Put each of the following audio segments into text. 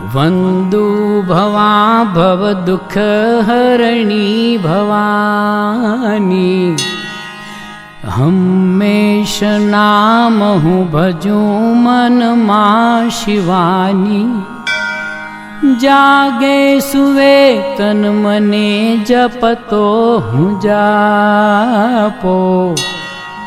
वन्दु भवा भवदुःखहरणी भवानी। हमेश नामहु भजो मन मा शिवानि। जागे सुवेतन मने जपतो हु जापो।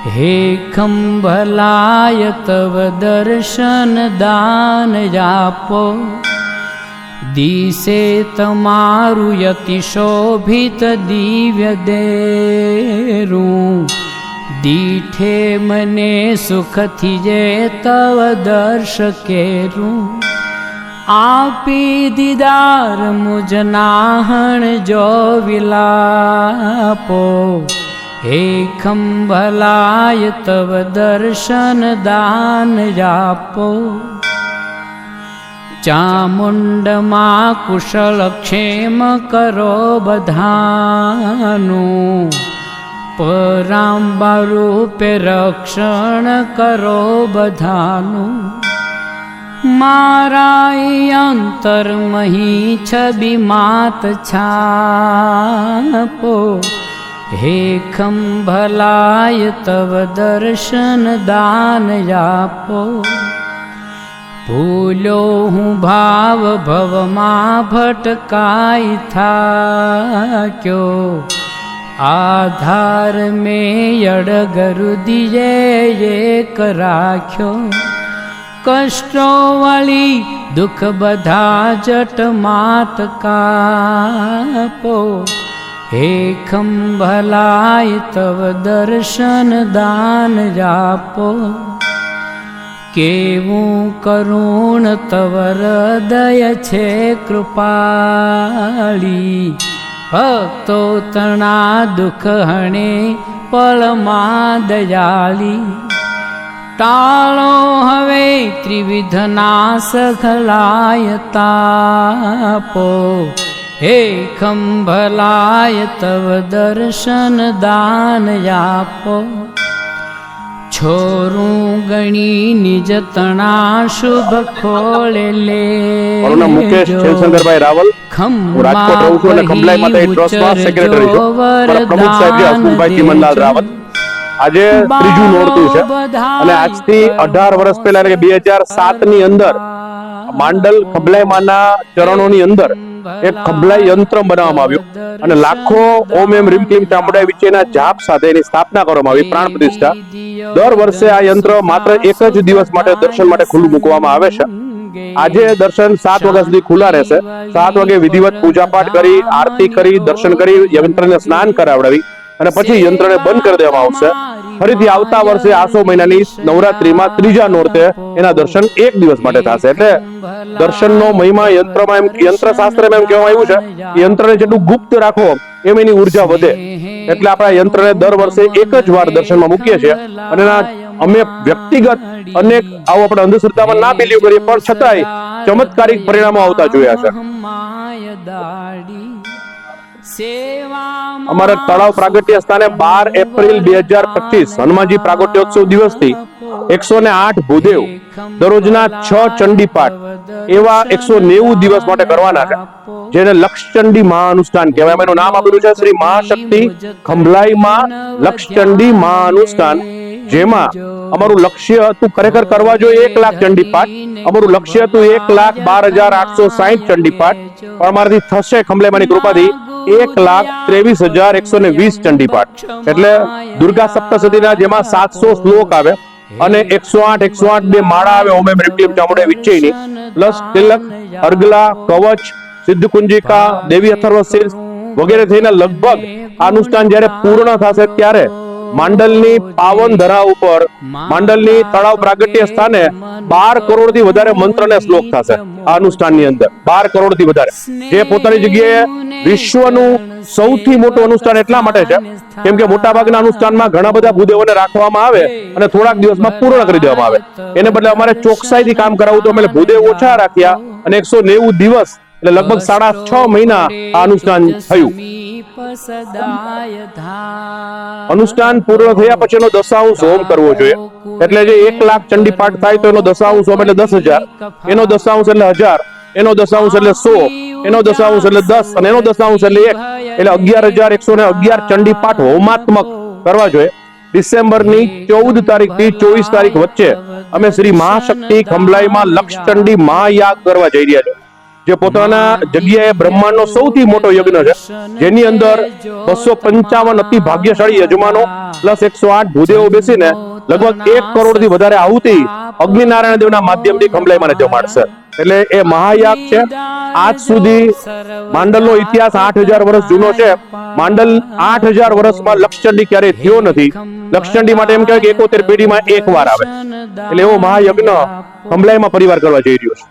हे खम्भलाय तव दर्शन दान जापो। ु यतिशोभित दिव्य देरु। दिठे मने सुखिजे तव दर्श विलापो। दीदारो भलाय तव दर्शन दान जापो। चामुण्डमा कुशल क्षेम करो बधानरूपे रक्षण करो बधानुराय अन्तर् महि छि मातछापो हेखं भलाय तव दर्शन दानयापो ભૂલો હું ભાવ ભવમાં ભટકાઈ થાક્યો. આધાર મેં યડગરુદિયે એક રાખ્યો. કષ્ટો વાળી દુઃખ બધા જટ માત કાપો. હે ખંભલાય તવ દર્શન દાન આપો केवं करुण तवर दय छे चि भक्तो तणा दुखहणे पलमादयालि तालो हे त्रिविधना सलाय तापो हे खं तव दर्शन दानयापो છોરું ગણી નિજ તણા શુભ ખોળે લે. મારું નામ મુકેશ શિવશંકરભાઈ રાવલ હું રાજકોટ રહું છું અને ખંભલાઈ માતા ટ્રસ્ટમાં સેક્રેટરી છું. મારા પ્રમુખ સાહેબ હસમુખભાઈ ચિમનલાલ રાવલ. આજે ત્રીજું નોરતું છે. અને આજથી અઢાર વર્ષ પહેલા એટલે કે બે હજાર સાતની અંદર માંડલ ખંભલાઈ માના ચરણોની અંદર એક ખંભલાઈ યંત્ર બનાવવામાં આવ્યું અને લાખો ઓમ એમ રીમ ક્લીમ ચામડા વિચેના જાપ સાથે એની સ્થાપના કરવામાં આવી પ્રાણ પ્રતિષ્ઠા. દર વર્ષે આ યંત્ર માત્ર એક જ દિવસ માટે દર્શન માટે ખુલ્લું મૂકવામાં આવે છે. આજે દર્શન સાત વાગ્યા સુધી ખુલ્લા રહેશે. સાત વાગે વિધિવત પૂજાપાઠ કરી આરતી કરી દર્શન કરી યંત્રને સ્નાન કરાવડાવી અને પછી યંત્રને બંધ કરી દેવામાં આવશે. ફરીથી આવતા વર્ષે આસો મહિનાની નવરાત્રીમાં ત્રીજા નોરતે એના દર્શન એક દિવસ માટે થશે. એટલે દર્શનનો મહિમા યંત્રમાં એમ યંત્ર શાસ્ત્રમાં એમ કહેવામાં આવ્યું છે યંત્રને જેટલું ગુપ્ત રાખો, એમ એની ઊર્જા વધે. એટલે આપણા યંત્રને દર વર્ષે એક જ વાર દર્શનમાં મૂકીએ છીએ. અને અમે વ્યક્તિગત અનેક આવું આપણે અંધશ્રદ્ધામાં ના બિલીવ કરીએ, પણ છતાંય ચમત્કારિક પરિણામો આવતા જોયા છે. અમારા તળાવ પ્રાગટ્ય સ્થાને બાર એપ્રિલ બે હજાર પચીસ, હનુમાનજી પ્રાગટ્યોત્સવ દિવસથી એકસો ને આઠ ભૂદેવ દરરોજના છ ચંડી પાઠ એવા એકસો નેવું દિવસ માટે કરવાના છે, જેને લક્ષચંડી મહાનુષ્ઠાન કહેવાય. એનું નામ આપેલું છે શ્રી મહાશક્તિ ખંભલાઈમાં લક્ષચંડી મહાનુષ્ઠાન, જેમાં અમારું લક્ષ્ય હતું ખરેખર કરવા જોઈએ એક લાખ ચંડી પાઠ અમારું લક્ષ્ય હતું એક લાખ બાર હજાર આઠસો સાહીઠ ચંડી પાઠ પણ અમારાથી થશે ખંભલાઈમાની કૃપાથી એક લાખ ત્રેવીસ હજાર એકસો ને વીસ ચંડી પાઠ એટલે દુર્ગા સપ્તસતીના જેમાં સાતસો શ્લોક આવે અને એકસો આઠ એકસો આઠ બે માળા આવે, ઓમે મૃત્યુમ ચામુંડે વિચ્ચયની પ્લસ તિલક, અર્ગલા, કવચ સિદ્ધ કુંજિકા દેવી અથર્વ વગેરે થઈને લગભગ આ અનુષ્ઠાન જ્યારે પૂર્ણ થશે ત્યારે માંડલની પાવન ધરા ઉપર માંડલની તળાવ પ્રાગટ્ય સ્થાને બાર કરોડથી વધારે મંત્ર ને શ્લોક થશે. આ અનુષ્ઠાનની અંદર બાર કરોડથી વધારે. જે પોતાની જગ્યાએ વિશ્વનું સૌથી મોટું અનુષ્ઠાન એટલા માટે છે, કેમ કે મોટા ભાગના અનુષ્ઠાનમાં ઘણા બધા ભૂદેવોને રાખવામાં આવે અને થોડાક દિવસમાં પૂર્ણ કરી દેવામાં આવે. એને બદલે અમારે ચોકસાઈથી કામ કરાવવું તો અમે ભૂદેવ ઓછા રાખ્યા અને એકસો નેવું દિવસ એટલે લગભગ સાડા છ મહિના આ અનુષ્ઠાન થયું. અનુષ્ઠાન પૂર્ણ થયા પછી એનો દશાંશ હોમ કરવો જોઈએ. એટલે જે એક લાખ ચંડી પાઠ થાય તો એનો દશાંશ હોમ એટલે દસ હજાર. એનો દશાંશ એટલે હજાર. એનો દશાંશ એટલે સો. એનો દશાંશ એટલે દસ અને એનો દશાંશ એટલે એક. એટલે અગિયાર હજાર એકસો ને અગિયાર ચંડી પાઠ હોમાત્મક કરવા જોઈએ. ડિસેમ્બરની ચૌદ તારીખથી ચોવીસ તારીખ વચ્ચે અમે શ્રી મહાશક્તિ ખંભલાઈમાં લક્ષચંડી મહાયાગ કરવા જઈ રહ્યા છે જે પોતાના જગ્યાએ બ્રહ્માંડનો સૌથી મોટો યજ્ઞ છે, જેની અંદર બસો પંચાવન અતિ ભાગ્યશાળી યજમાનો પ્લસ એકસો આઠ ભૂદેવો બેસીને લગભગ એક કરોડથી વધારે આહુતિ અગ્નિનારાયણ દેવના માધ્યમથી ખંભલાઈમાં જમાડશે એટલે એ મહાયાગ છે. આજ સુધી માંડલનો ઇતિહાસ આઠ હજાર વર્ષ જૂનો છે. માંડલ આઠ હજાર વર્ષમાં લક્ષચંડી ક્યારેય થયો નથી. લક્ષચંડી માટે એમ કહેવાય કે એકોતેર પેઢીમાં એક વાર આવે. એટલે એવો મહાયજ્ઞ ખંભલાઈમાં પરિવાર કરવા જઈ રહ્યો છે.